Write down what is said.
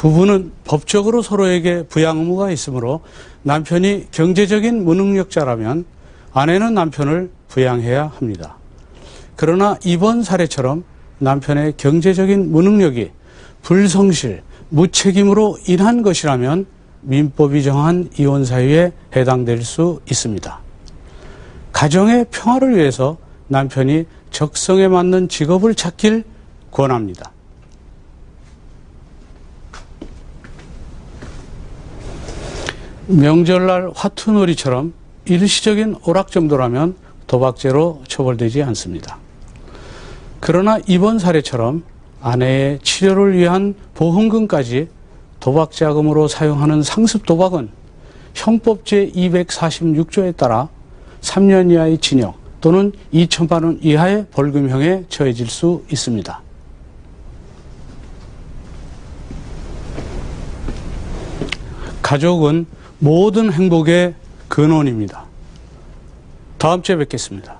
부부는 법적으로 서로에게 부양 의무가 있으므로 남편이 경제적인 무능력자라면 아내는 남편을 부양해야 합니다. 그러나 이번 사례처럼 남편의 경제적인 무능력이 불성실, 무책임으로 인한 것이라면 민법이 정한 이혼 사유에 해당될 수 있습니다. 가정의 평화를 위해서 남편이 적성에 맞는 직업을 찾길 권합니다. 명절날 화투놀이처럼 일시적인 오락 정도라면 도박죄로 처벌되지 않습니다. 그러나 이번 사례처럼 아내의 치료를 위한 보험금까지 도박 자금으로 사용하는 상습 도박은 형법 제 246조에 따라 3년 이하의 징역 또는 2천만 원 이하의 벌금형에 처해질 수 있습니다. 가족은 모든 행복의 근원입니다. 다음 주에 뵙겠습니다.